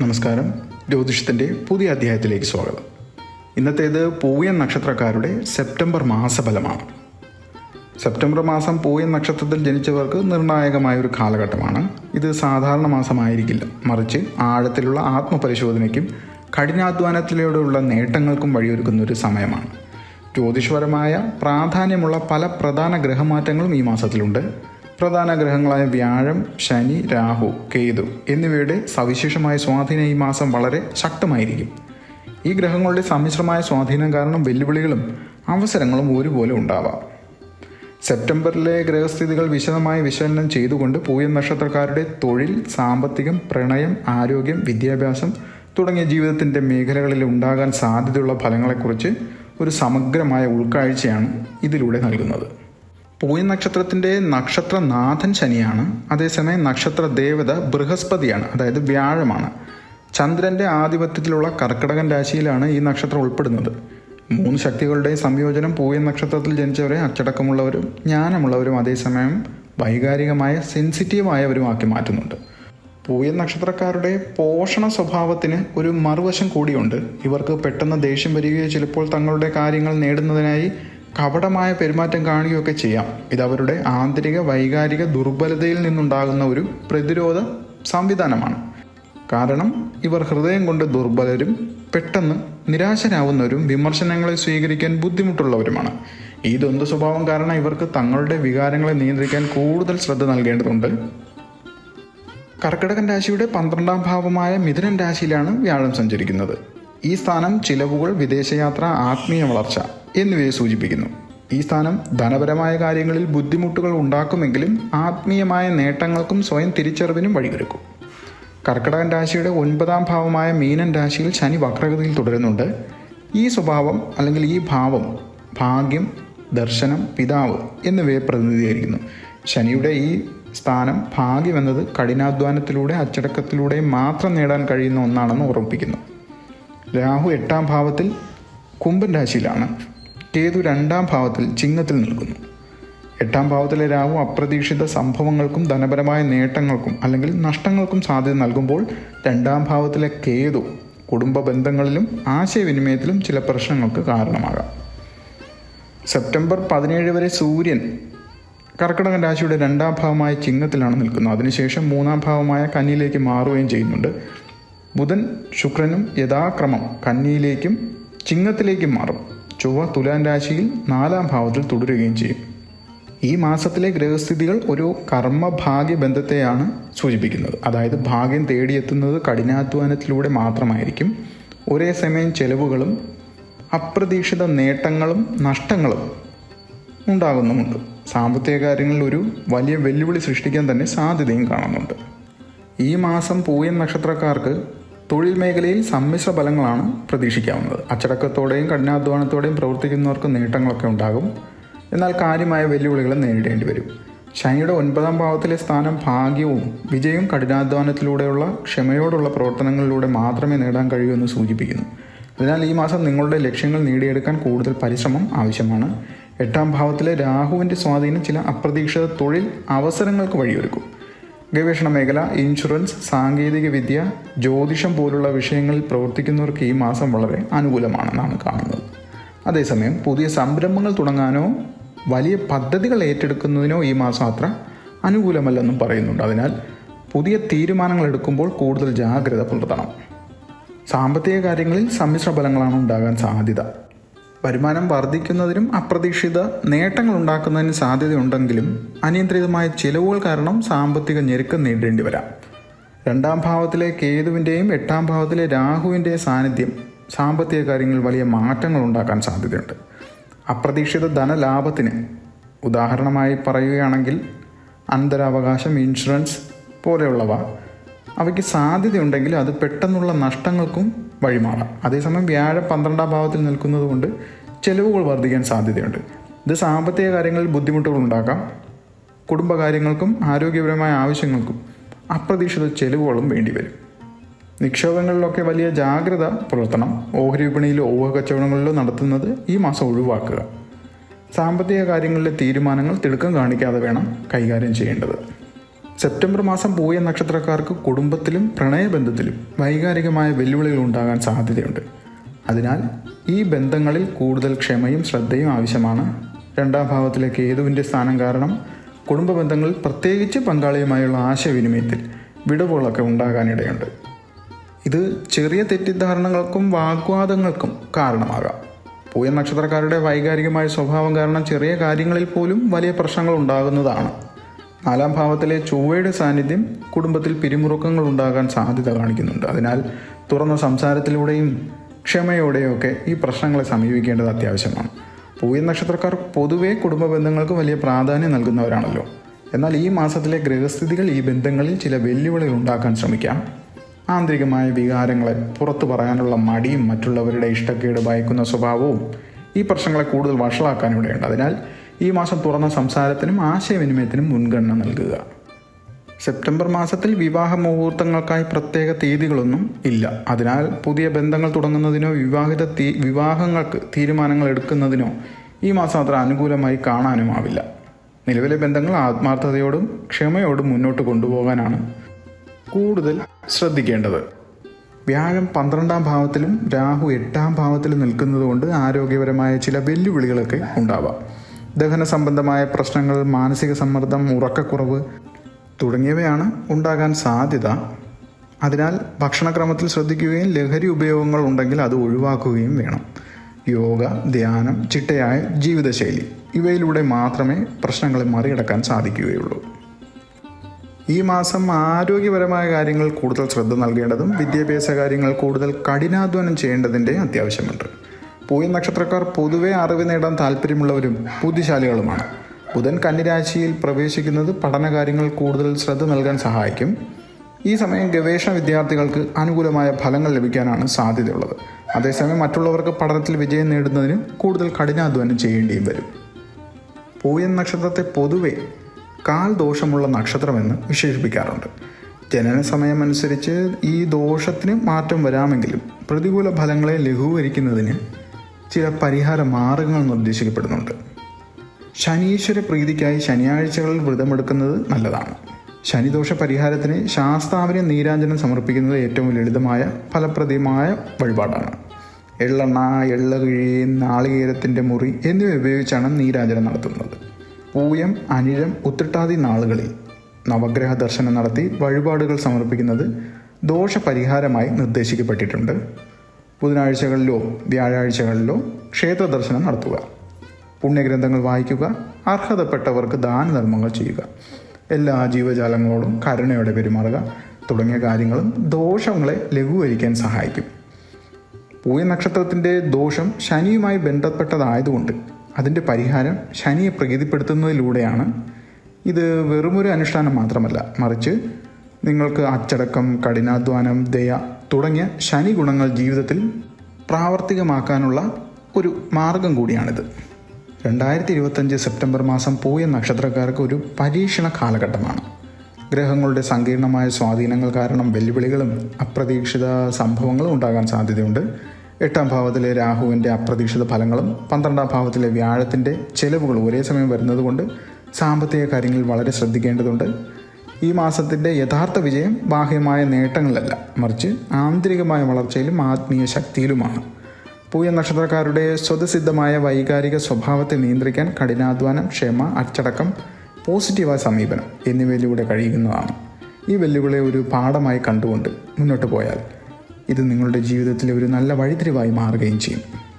നമസ്കാരം. ജ്യോതിഷത്തിന്റെ പുതിയ അധ്യായത്തിലേക്ക് സ്വാഗതം. ഇന്നത്തേത് പൂയൻ നക്ഷത്രക്കാരുടെ സെപ്റ്റംബർ മാസഫലമാണ്. സെപ്റ്റംബർ മാസം പൂയൻ നക്ഷത്രത്തിൽ ജനിച്ചവർക്ക് നിർണായകമായ ഒരു കാലഘട്ടമാണ്. ഇത് സാധാരണ മാസമായിരിക്കില്ല. മറിച്ച് ആഴത്തിലുള്ള ആത്മപരിശോധനയ്ക്കും കഠിനാധ്വാനത്തിലൂടെയുള്ള നേട്ടങ്ങൾക്കും വഴിയൊരുക്കുന്ന ഒരു സമയമാണ്. ജ്യോതിഷപരമായ പ്രാധാന്യമുള്ള പല പ്രധാന ഗ്രഹമാറ്റങ്ങളും ഈ മാസത്തിലുണ്ട്. പ്രധാന ഗ്രഹങ്ങളായ വ്യാഴം ശനി രാഹു കേതു എന്നിവയുടെ സവിശേഷമായ സ്വാധീനം ഈ മാസം വളരെ ശക്തമായിരിക്കും. ഈ ഗ്രഹങ്ങളുടെ സമ്മിശ്രമായ സ്വാധീനം കാരണം വെല്ലുവിളികളും അവസരങ്ങളും ഒരുപോലെ ഉണ്ടാവാം. സെപ്റ്റംബറിലെ ഗ്രഹസ്ഥിതികൾ വിശദമായി വിശകലനം ചെയ്തുകൊണ്ട് പൂയൻ നക്ഷത്രക്കാരുടെ തൊഴിൽ സാമ്പത്തികം പ്രണയം ആരോഗ്യം വിദ്യാഭ്യാസം തുടങ്ങിയ ജീവിതത്തിന്റെ മേഖലകളിൽ ഉണ്ടാകാൻ സാധ്യതയുള്ള ഫലങ്ങളെക്കുറിച്ച് ഒരു സമഗ്രമായ ഉൾക്കാഴ്ചയാണ് ഇതിലൂടെ നൽകുന്നത്. പൂയ നക്ഷത്രത്തിന്റെ നക്ഷത്രനാഥൻ ശനിയാണ്. അതേസമയം നക്ഷത്ര ദേവത ബൃഹസ്പതിയാണ് അതായത് വ്യാഴമാണ്. ചന്ദ്രന്റെ ആധിപത്യത്തിലുള്ള കർക്കിടകൻ രാശിയിലാണ് ഈ നക്ഷത്രം ഉൾപ്പെടുന്നത്. മൂന്ന് ശക്തികളുടെയും സംയോജനം പൂയ നക്ഷത്രത്തിൽ ജനിച്ചവരെ അച്ചടക്കമുള്ളവരും ജ്ഞാനമുള്ളവരും അതേസമയം വൈകാരികമായ സെൻസിറ്റീവായവരുമാക്കി മാറ്റുന്നുണ്ട്. പൂയ നക്ഷത്രക്കാരുടെ പോഷണ സ്വഭാവത്തിന് ഒരു മറുവശം കൂടിയുണ്ട്. ഇവർക്ക് പെട്ടെന്ന് ദേഷ്യം വരികയോ ചിലപ്പോൾ തങ്ങളുടെ കാര്യങ്ങൾ നേടുന്നതിനായി കപടമായ പെരുമാറ്റം കാണുകയൊക്കെ ചെയ്യാം. ഇത് അവരുടെ ആന്തരിക വൈകാരിക ദുർബലതയിൽ നിന്നുണ്ടാകുന്ന ഒരു പ്രതിരോധ സംവിധാനമാണ്. കാരണം ഇവർ ഹൃദയം കൊണ്ട് ദുർബലരും പെട്ടെന്ന് നിരാശരാകുന്നവരും വിമർശനങ്ങളെ സ്വീകരിക്കാൻ ബുദ്ധിമുട്ടുള്ളവരുമാണ്. ഈ ദ്വന്ദ്വ സ്വഭാവം കാരണം ഇവർക്ക് തങ്ങളുടെ വികാരങ്ങളെ നിയന്ത്രിക്കാൻ കൂടുതൽ ശ്രദ്ധ നൽകേണ്ടതുണ്ട്. കർക്കിടകൻ രാശിയുടെ പന്ത്രണ്ടാം ഭാവമായ മിഥുനൻ രാശിയിലാണ് വ്യാഴം സഞ്ചരിക്കുന്നത്. ഈ സ്ഥാനം ചിലവുകൾ വിദേശയാത്ര ആത്മീയ വളർച്ച എന്നിവയെ സൂചിപ്പിക്കുന്നു. ഈ സ്ഥാനം ധനപരമായ കാര്യങ്ങളിൽ ബുദ്ധിമുട്ടുകൾ ഉണ്ടാക്കുമെങ്കിലും ആത്മീയമായ നേട്ടങ്ങൾക്കും സ്വയം തിരിച്ചറിവിനും വഴിയൊരുക്കും. കർക്കിടകൻ രാശിയുടെ ഒൻപതാം ഭാവമായ മീനൻ രാശിയിൽ ശനി വക്രഗതിയിൽ തുടരുന്നുണ്ട്. ഈ സ്വഭാവം അല്ലെങ്കിൽ ഈ ഭാവം ഭാഗ്യം ദർശനം പിതാവ് എന്നിവയെ പ്രതിനിധീകരിക്കുന്നു. ശനിയുടെ ഈ സ്ഥാനം ഭാഗ്യമെന്നത് കഠിനാധ്വാനത്തിലൂടെ അച്ചടക്കത്തിലൂടെ മാത്രം നേടാൻ കഴിയുന്ന ഒന്നാണെന്ന് ഓർമ്മിപ്പിക്കുന്നു രാഹു എട്ടാം ഭാവത്തിൽ കുംഭൻ രാശിയിലാണ്. കേതു രണ്ടാം ഭാവത്തിൽ ചിങ്ങത്തിൽ നിൽക്കുന്നു. എട്ടാം ഭാവത്തിലെ രാഹു അപ്രതീക്ഷിത സംഭവങ്ങൾക്കും ധനപരമായ നേട്ടങ്ങൾക്കും അല്ലെങ്കിൽ നഷ്ടങ്ങൾക്കും സാധ്യത നൽകുമ്പോൾ രണ്ടാം ഭാവത്തിലെ കേതു കുടുംബ ബന്ധങ്ങളിലും ആശയവിനിമയത്തിലും ചില പ്രശ്നങ്ങൾക്ക് കാരണമാകാം. സെപ്റ്റംബർ പതിനേഴ് വരെ സൂര്യൻ കർക്കിടകൻ രാശിയുടെ രണ്ടാം ഭാവമായ ചിങ്ങത്തിലാണ് നിൽക്കുന്നത്. അതിനുശേഷം മൂന്നാം ഭാവമായ കന്നിയിലേക്ക് മാറുകയും ചെയ്യുന്നുണ്ട്. ബുധൻ ശുക്രനും യഥാക്രമം കന്നിയിലേക്കും ചിങ്ങത്തിലേക്കും മാറും. ചൊവ്വ തുലാൻ രാശിയിൽ നാലാം ഭാവത്തിൽ തുടരുകയും ചെയ്യും. ഈ മാസത്തിലെ ഗ്രഹസ്ഥിതികൾ ഒരു കർമ്മഭാഗ്യ ബന്ധത്തെയാണ് സൂചിപ്പിക്കുന്നത്. അതായത് ഭാഗ്യം തേടിയെത്തുന്നത് കഠിനാധ്വാനത്തിലൂടെ മാത്രമായിരിക്കും. ഒരേ സമയം ചെലവുകളും അപ്രതീക്ഷിത നേട്ടങ്ങളും നഷ്ടങ്ങളും ഉണ്ടാകുന്നുമുണ്ട്. സാമ്പത്തിക കാര്യങ്ങളിൽ ഒരു വലിയ വെല്ലുവിളി സൃഷ്ടിക്കാൻ തന്നെ സാധ്യതയും കാണുന്നുണ്ട്. ഈ മാസം പൂയൻ നക്ഷത്രക്കാർക്ക് തൊഴിൽ മേഖലയിൽ സമ്മിശ്ര ഫലങ്ങളാണ് പ്രതീക്ഷിക്കാവുന്നത്. അച്ചടക്കത്തോടെയും കഠിനാധ്വാനത്തോടെയും പ്രവർത്തിക്കുന്നവർക്ക് നേട്ടങ്ങളൊക്കെ ഉണ്ടാകും. എന്നാൽ കാര്യമായ വെല്ലുവിളികൾ നേരിടേണ്ടി വരും. ശനിയുടെ ഒൻപതാം ഭാവത്തിലെ സ്ഥാനം ഭാഗ്യവും വിജയവും കഠിനാധ്വാനത്തിലൂടെയുള്ള ക്ഷമയോടുള്ള പ്രവർത്തനങ്ങളിലൂടെ മാത്രമേ നേടാൻ കഴിയൂ എന്ന് സൂചിപ്പിക്കുന്നു. അതിനാൽ ഈ മാസം നിങ്ങളുടെ ലക്ഷ്യങ്ങൾ നേടിയെടുക്കാൻ കൂടുതൽ പരിശ്രമം ആവശ്യമാണ്. എട്ടാം ഭാവത്തിലെ രാഹുവിന്റെ സ്വാധീനം ചില അപ്രതീക്ഷിത തൊഴിൽ അവസരങ്ങൾക്ക് വഴിയൊരുക്കും. ഗവേഷണ മേഖല ഇൻഷുറൻസ് സാങ്കേതിക വിദ്യ ജ്യോതിഷം പോലുള്ള വിഷയങ്ങളിൽ പ്രവർത്തിക്കുന്നവർക്ക് ഈ മാസം വളരെ അനുകൂലമാണെന്നാണ് കാണുന്നത്. അതേസമയം പുതിയ സംരംഭങ്ങൾ തുടങ്ങാനോ വലിയ പദ്ധതികൾ ഏറ്റെടുക്കുന്നതിനോ ഈ മാസം അത്ര അനുകൂലമല്ലെന്നും പറയുന്നുണ്ട്. അതിനാൽ പുതിയ തീരുമാനങ്ങൾ എടുക്കുമ്പോൾ കൂടുതൽ ജാഗ്രത പുലർത്തണം. സാമ്പത്തിക കാര്യങ്ങളിൽ സമ്മിശ്ര ഫലങ്ങളാണ് ഉണ്ടാകാൻ സാധ്യത. വരുമാനം വർദ്ധിക്കുന്നതിനും അപ്രതീക്ഷിത നേട്ടങ്ങൾ ഉണ്ടാക്കുന്നതിനും സാധ്യതയുണ്ടെങ്കിലും അനിയന്ത്രിതമായ ചിലവുകൾ കാരണം സാമ്പത്തിക ഞെരുക്കം നേരിടേണ്ടി വരാം. രണ്ടാം ഭാവത്തിലെ കേതുവിന്റെയും എട്ടാം ഭാവത്തിലെ രാഹുവിന്റെയും സാന്നിധ്യം സാമ്പത്തിക കാര്യങ്ങളിൽ വലിയ മാറ്റങ്ങൾ ഉണ്ടാക്കാൻ സാധ്യതയുണ്ട്. അപ്രതീക്ഷിത ധനലാഭത്തിന് ഉദാഹരണമായി പറയുകയാണെങ്കിൽ അന്തരാവകാശം ഇൻഷുറൻസ് പോലെയുള്ളവ അവയ്ക്ക് സാധ്യതയുണ്ടെങ്കിൽ അത് പെട്ടെന്നുള്ള നഷ്ടങ്ങൾക്കും വഴിമാറാം. അതേസമയം വ്യാഴം പന്ത്രണ്ടാം ഭാവത്തിൽ നിൽക്കുന്നത് കൊണ്ട് ചെലവുകൾ വർദ്ധിക്കാൻ സാധ്യതയുണ്ട്. ഇത് സാമ്പത്തിക കാര്യങ്ങളിൽ ബുദ്ധിമുട്ടുകൾ ഉണ്ടാക്കാം. കുടുംബകാര്യങ്ങൾക്കും ആരോഗ്യപരമായ ആവശ്യങ്ങൾക്കും അപ്രതീക്ഷിത ചെലവുകളും വേണ്ടിവരും. നിക്ഷേപങ്ങളിലൊക്കെ വലിയ ജാഗ്രത പുലർത്തണം. ഓഹരി വിപണിയിലോ ഊഹ കച്ചവടങ്ങളിലോ നടത്തുന്നത് ഈ മാസം ഒഴിവാക്കുക. സാമ്പത്തിക കാര്യങ്ങളിലെ തീരുമാനങ്ങൾ തിടുക്കം കാണിക്കാതെ വേണം കൈകാര്യം ചെയ്യേണ്ടത്. സെപ്റ്റംബർ മാസം പൂയ നക്ഷത്രക്കാർക്ക് കുടുംബത്തിലും പ്രണയബന്ധത്തിലും വൈകാരികമായ വെല്ലുവിളികൾ ഉണ്ടാകാൻ സാധ്യതയുണ്ട്. അതിനാൽ ഈ ബന്ധങ്ങളിൽ കൂടുതൽ ക്ഷമയും ശ്രദ്ധയും ആവശ്യമാണ്. രണ്ടാം ഭാവത്തിലെ കേതുവിന്റെ സ്ഥാനം കാരണം കുടുംബ ബന്ധങ്ങൾ പ്രത്യേകിച്ച് പങ്കാളിയുമായുള്ള ആശയവിനിമയത്തിൽ വിടവുകളൊക്കെ ഉണ്ടാകാനിടയുണ്ട്. ഇത് ചെറിയ തെറ്റിദ്ധാരണകൾക്കും വാഗ്വാദങ്ങൾക്കും കാരണമാകാം. പൂയ നക്ഷത്രക്കാരുടെ വൈകാരികമായ സ്വഭാവം കാരണം ചെറിയ കാര്യങ്ങളിൽ പോലും വലിയ പ്രശ്നങ്ങൾ ഉണ്ടാകുന്നതാണ്. നാലാം ഭാവത്തിലെ ചൊവ്വയുടെ സാന്നിധ്യം കുടുംബത്തിൽ പിരിമുറുക്കങ്ങൾ ഉണ്ടാകാൻ സാധ്യത കാണിക്കുന്നുണ്ട്. അതിനാൽ തുറന്ന സംസാരത്തിലൂടെയും ക്ഷമയോടെയൊക്കെ ഈ പ്രശ്നങ്ങളെ സമീപിക്കേണ്ടത് അത്യാവശ്യമാണ്. പൂയ നക്ഷത്രക്കാർ പൊതുവേ കുടുംബ ബന്ധങ്ങൾക്ക് വലിയ പ്രാധാന്യം നൽകുന്നവരാണല്ലോ. എന്നാൽ ഈ മാസത്തിലെ ഗ്രഹസ്ഥിതികൾ ഈ ബന്ധങ്ങളിൽ ചില വെല്ലുവിളികൾ ഉണ്ടാക്കാൻ ശ്രമിക്കാം. ആന്തരികമായ വികാരങ്ങളെ പുറത്തു പറയാനുള്ള മടിയും മറ്റുള്ളവരുടെ ഇഷ്ടക്കേട് ഭയക്കുന്ന സ്വഭാവവും ഈ പ്രശ്നങ്ങളെ കൂടുതൽ വഷളാക്കാനിവിടെയുണ്ട് അതിനാൽ ഈ മാസം തുറന്ന സംസാരത്തിനും ആശയവിനിമയത്തിനും മുൻഗണന നൽകുക. സെപ്റ്റംബർ മാസത്തിൽ വിവാഹ മുഹൂർത്തങ്ങൾക്കായി പ്രത്യേക തീയതികളൊന്നും ഇല്ല. അതിനാൽ പുതിയ ബന്ധങ്ങൾ തുടങ്ങുന്നതിനോ വിവാഹിത തീ വിവാഹങ്ങൾക്ക് തീരുമാനങ്ങൾ എടുക്കുന്നതിനോ ഈ മാസം അത്ര അനുകൂലമായി കാണാനുമാവില്ല നിലവിലെ ബന്ധങ്ങൾ ആത്മാർത്ഥതയോടും ക്ഷമയോടും മുന്നോട്ട് കൊണ്ടുപോകാനാണ് കൂടുതൽ ശ്രദ്ധിക്കേണ്ടത്. വ്യാഴം പന്ത്രണ്ടാം ഭാവത്തിലും രാഹു എട്ടാം ഭാവത്തിലും നിൽക്കുന്നതുകൊണ്ട് ആരോഗ്യപരമായ ചില വെല്ലുവിളികളൊക്കെ ഉണ്ടാവാം. ദഹന സംബന്ധമായ പ്രശ്നങ്ങൾ മാനസിക സമ്മർദ്ദം ഉറക്കക്കുറവ് തുടങ്ങിയവയാണ് ഉണ്ടാകാൻ സാധ്യത. അതിനാൽ ഭക്ഷണക്രമത്തിൽ ശ്രദ്ധിക്കുകയും ലഹരി ഉപയോഗങ്ങൾ ഉണ്ടെങ്കിൽ അത് ഒഴിവാക്കുകയും വേണം. യോഗ ധ്യാനം ചിട്ടയായ ജീവിതശൈലി ഇവയിലൂടെ മാത്രമേ പ്രശ്നങ്ങളെ മറികടക്കാൻ സാധിക്കുകയുള്ളൂ. ഈ മാസം ആരോഗ്യപരമായ കാര്യങ്ങൾ കൂടുതൽ ശ്രദ്ധ നൽകേണ്ടതും വിദ്യാഭ്യാസ കാര്യങ്ങൾ കൂടുതൽ കഠിനാധ്വാനം ചെയ്യേണ്ടതിന്റെ അത്യാവശ്യമുണ്ട്. പൂയ നക്ഷത്രക്കാർ പൊതുവെ അറിവ് നേടാൻ താല്പര്യമുള്ളവരും ബുദ്ധിശാലികളുമാണ്. ബുധൻ കന്നിരാശിയിൽ പ്രവേശിക്കുന്നത് പഠനകാര്യങ്ങൾ കൂടുതൽ ശ്രദ്ധ നൽകാൻ സഹായിക്കും. ഈ സമയം ഗവേഷണ വിദ്യാർത്ഥികൾക്ക് അനുകൂലമായ ഫലങ്ങൾ ലഭിക്കാനാണ് സാധ്യതയുള്ളത്. അതേസമയം മറ്റുള്ളവർക്ക് പഠനത്തിൽ വിജയം നേടുന്നതിന് കൂടുതൽ കഠിനാധ്വാനം ചെയ്യേണ്ടിയും വരും. പൂയൻ നക്ഷത്രത്തെ പൊതുവെ കാൽ ദോഷമുള്ള നക്ഷത്രമെന്ന് വിശേഷിപ്പിക്കാറുണ്ട്. ജനന സമയമനുസരിച്ച് ഈ ദോഷത്തിന് മാറ്റം വരാമെങ്കിലും പ്രതികൂല ഫലങ്ങളെ ലഘൂകരിക്കുന്നതിന് ചില പരിഹാര മാർഗങ്ങൾ നിർദ്ദേശിക്കപ്പെടുന്നുണ്ട് ശനീശ്വര പ്രീതിക്കായി ശനിയാഴ്ചകളിൽ വ്രതമെടുക്കുന്നത് നല്ലതാണ്. ശനിദോഷ പരിഹാരത്തിന് ശാസ്താവിന് നീരാഞ്ജനം സമർപ്പിക്കുന്നത് ഏറ്റവും ലളിതമായ ഫലപ്രദമായ വഴിപാടാണ്. എള്ളെണ്ണ എള്ളകിഴി നാളികേരത്തിന്റെ മുറി എന്നിവ ഉപയോഗിച്ചാണ് നീരാഞ്ജനം നടത്തുന്നത്. പൂയം അനിഴം ഉത്തിട്ടാതി നാളുകളിൽ നവഗ്രഹ ദർശനം നടത്തി വഴിപാടുകൾ സമർപ്പിക്കുന്നത് ദോഷപരിഹാരമായി നിർദ്ദേശിക്കപ്പെട്ടിട്ടുണ്ട്. ബുധനാഴ്ചകളിലോ വ്യാഴാഴ്ചകളിലോ ക്ഷേത്ര ദർശനം നടത്തുക. പുണ്യഗ്രന്ഥങ്ങൾ വായിക്കുക അർഹതപ്പെട്ടവർക്ക് ദാനധർമ്മങ്ങൾ ചെയ്യുക. എല്ലാ ജീവജാലങ്ങളോടും കരുണയോടെ പെരുമാറുക. തുടങ്ങിയ കാര്യങ്ങളും ദോഷങ്ങളെ ലഘൂകരിക്കാൻ സഹായിക്കും. പൂയ നക്ഷത്രത്തിന്റെ ദോഷം ശനിയുമായി ബന്ധപ്പെട്ടതായതുകൊണ്ട് അതിന്റെ പരിഹാരം ശനിയെ പ്രകൃതിപ്പെടുത്തുന്നതിലൂടെയാണ്. ഇത് വെറുമൊരു അനുഷ്ഠാനം മാത്രമല്ല മറിച്ച് നിങ്ങൾക്ക് അച്ചടക്കം കഠിനാധ്വാനം ദയ തുടങ്ങിയ ശനി ഗുണങ്ങൾ ജീവിതത്തിൽ പ്രാവർത്തികമാക്കാനുള്ള ഒരു മാർഗം കൂടിയാണിത്. രണ്ടായിരത്തി ഇരുപത്തഞ്ച് സെപ്റ്റംബർ മാസം പൂയ നക്ഷത്രക്കാർക്ക് ഒരു പരീക്ഷണ കാലഘട്ടമാണ്. ഗ്രഹങ്ങളുടെ സങ്കീർണമായ സ്വാധീനങ്ങൾ കാരണം വെല്ലുവിളികളും അപ്രതീക്ഷിത സംഭവങ്ങളും ഉണ്ടാകാൻ സാധ്യതയുണ്ട്. എട്ടാം ഭാവത്തിലെ രാഹുവിന്റെ അപ്രതീക്ഷിത ഫലങ്ങളും പന്ത്രണ്ടാം ഭാവത്തിലെ വ്യാഴത്തിന്റെ ചെലവുകൾ ഒരേ സമയം വരുന്നതുകൊണ്ട് സാമ്പത്തിക കാര്യങ്ങളിൽ വളരെ ശ്രദ്ധിക്കേണ്ടതുണ്ട്. ഈ മാസത്തിന്റെ യഥാർത്ഥ വിജയം ബാഹ്യമായ നേട്ടങ്ങളല്ല. മറിച്ച് ആന്തരികമായ വളർച്ചയിലും ആത്മീയ ശക്തിയിലുമാണ്. പൂയ നക്ഷത്രക്കാരുടെ സ്വതസിദ്ധമായ വൈകാരിക സ്വഭാവത്തെ നിയന്ത്രിക്കാൻ കഠിനാധ്വാനം ക്ഷമ അച്ചടക്കം പോസിറ്റീവായ സമീപനം എന്നിവയിലൂടെ കഴിയുന്നതാണ്. ഈ വെല്ലുവിളി ഒരു പാഠമായി കണ്ടുകൊണ്ട് മുന്നോട്ട് പോയാൽ ഇത് നിങ്ങളുടെ ജീവിതത്തിലെ ഒരു നല്ല വഴിത്തിരിവായി മാറുകയും ചെയ്യും.